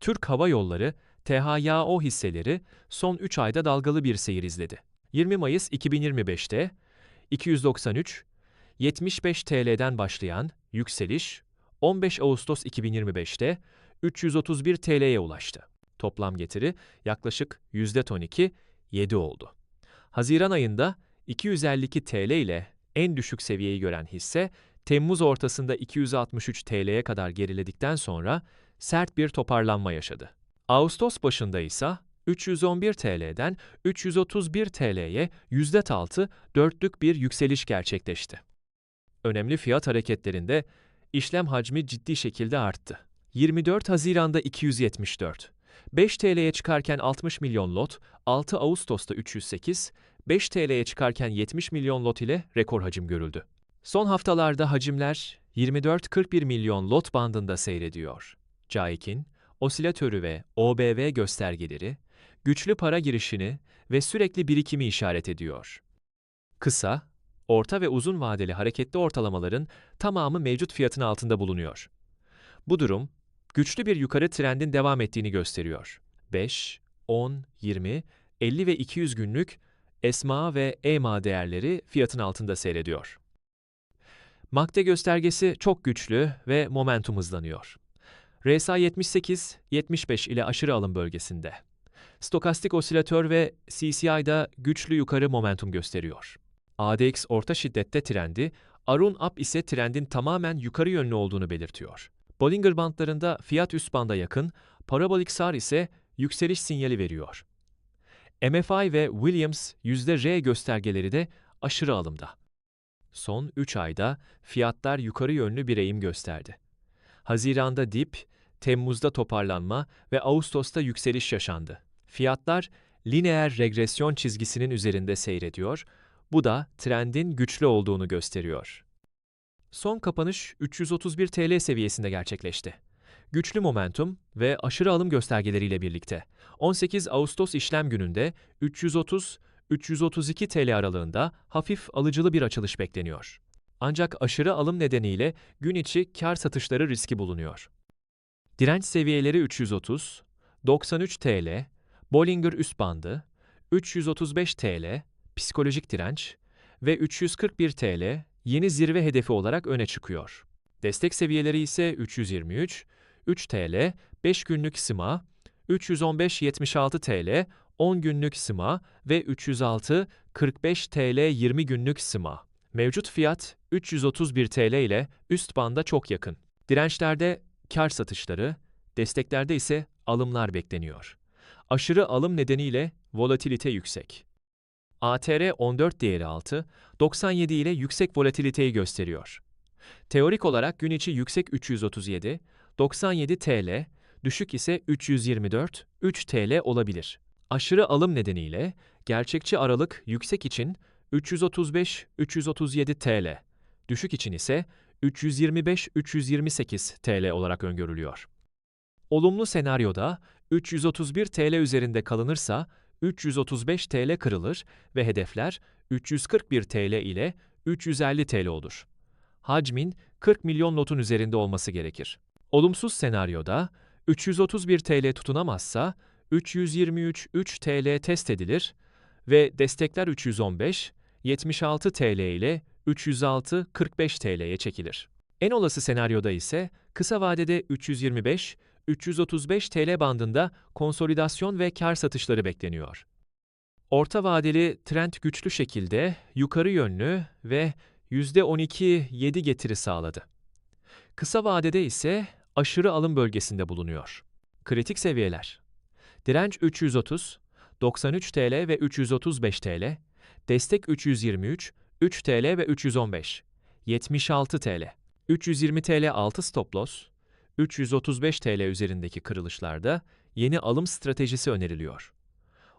Türk Hava Yolları, THYO hisseleri son 3 ayda dalgalı bir seyir izledi. 20 Mayıs 2025'te 293, 75 TL'den başlayan yükseliş 15 Ağustos 2025'te 331 TL'ye ulaştı. Toplam getiri yaklaşık %12, 7 oldu. Haziran ayında 252 TL ile en düşük seviyeyi gören hisse, Temmuz ortasında 263 TL'ye kadar geriledikten sonra sert bir toparlanma yaşadı. Ağustos başında ise 311 TL'den 331 TL'ye %6 dörtlük bir yükseliş gerçekleşti. Önemli fiyat hareketlerinde işlem hacmi ciddi şekilde arttı. 24 Haziran'da 274, 5 TL'ye çıkarken 60 milyon lot, 6 Ağustos'ta 308, 5 TL'ye çıkarken 70 milyon lot ile rekor hacim görüldü. Son haftalarda hacimler 24-41 milyon lot bandında seyrediyor. CAIK'in osilatörü ve OBV göstergeleri, güçlü para girişini ve sürekli birikimi işaret ediyor. Kısa, orta ve uzun vadeli hareketli ortalamaların tamamı mevcut fiyatın altında bulunuyor. Bu durum, güçlü bir yukarı trendin devam ettiğini gösteriyor. 5, 10, 20, 50 ve 200 günlük ESMA ve EMA değerleri fiyatın altında seyrediyor. MACD göstergesi çok güçlü ve momentum hızlanıyor. RSI 78-75 ile aşırı alım bölgesinde. Stokastik osilatör ve CCI'da güçlü yukarı momentum gösteriyor. ADX orta şiddette trendi, Arun Up ise trendin tamamen yukarı yönlü olduğunu belirtiyor. Bollinger bandlarında fiyat üst banda yakın, parabolik SAR ise yükseliş sinyali veriyor. MFI ve Williams %R göstergeleri de aşırı alımda. Son 3 ayda fiyatlar yukarı yönlü bir eğim gösterdi. Haziranda dip, Temmuz'da toparlanma ve Ağustos'ta yükseliş yaşandı. Fiyatlar lineer regresyon çizgisinin üzerinde seyrediyor, bu da trendin güçlü olduğunu gösteriyor. Son kapanış 331 TL seviyesinde gerçekleşti. Güçlü momentum ve aşırı alım göstergeleriyle birlikte 18 Ağustos işlem gününde 330-332 TL aralığında hafif alıcılı bir açılış bekleniyor. Ancak aşırı alım nedeniyle gün içi kar satışları riski bulunuyor. Direnç seviyeleri 330, 93 TL, Bollinger üst bandı, 335 TL, psikolojik direnç ve 341 TL yeni zirve hedefi olarak öne çıkıyor. Destek seviyeleri ise 323, 3 TL, 5 günlük SMA, 315-76 TL, 10 günlük SMA ve 306-45 TL 20 günlük SMA. Mevcut fiyat 331 TL ile üst banda çok yakın. Dirençlerde kar satışları, desteklerde ise alımlar bekleniyor. Aşırı alım nedeniyle volatilite yüksek. ATR 14 değeri altı, 97 ile yüksek volatiliteyi gösteriyor. Teorik olarak gün içi yüksek 337, 97 TL, düşük ise 324, 3 TL olabilir. Aşırı alım nedeniyle gerçekçi aralık yüksek için 335-337 TL, düşük için ise 325-328 TL olarak öngörülüyor. Olumlu senaryoda 331 TL üzerinde kalınırsa 335 TL kırılır ve hedefler 341 TL ile 350 TL olur. Hacmin 40 milyon notun üzerinde olması gerekir. Olumsuz senaryoda 331 TL tutunamazsa 323 3 TL test edilir ve destekler 315, 76 TL ile 306 45 TL'ye çekilir. En olası senaryoda ise kısa vadede 325 335 TL bandında konsolidasyon ve kar satışları bekleniyor. Orta vadeli trend güçlü şekilde yukarı yönlü ve %12-7 getiri sağladı. Kısa vadede ise aşırı alım bölgesinde bulunuyor. Kritik seviyeler. Direnç 330, 93 TL ve 335 TL, destek 323, 3 TL ve 315, 76 TL, 320 TL altı stop loss, 335 TL üzerindeki kırılışlarda yeni alım stratejisi öneriliyor.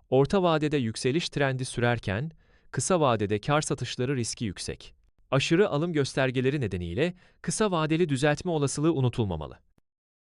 Orta vadede yükseliş trendi sürerken, kısa vadede kar satışları riski yüksek. Aşırı alım göstergeleri nedeniyle kısa vadeli düzeltme olasılığı unutulmamalı.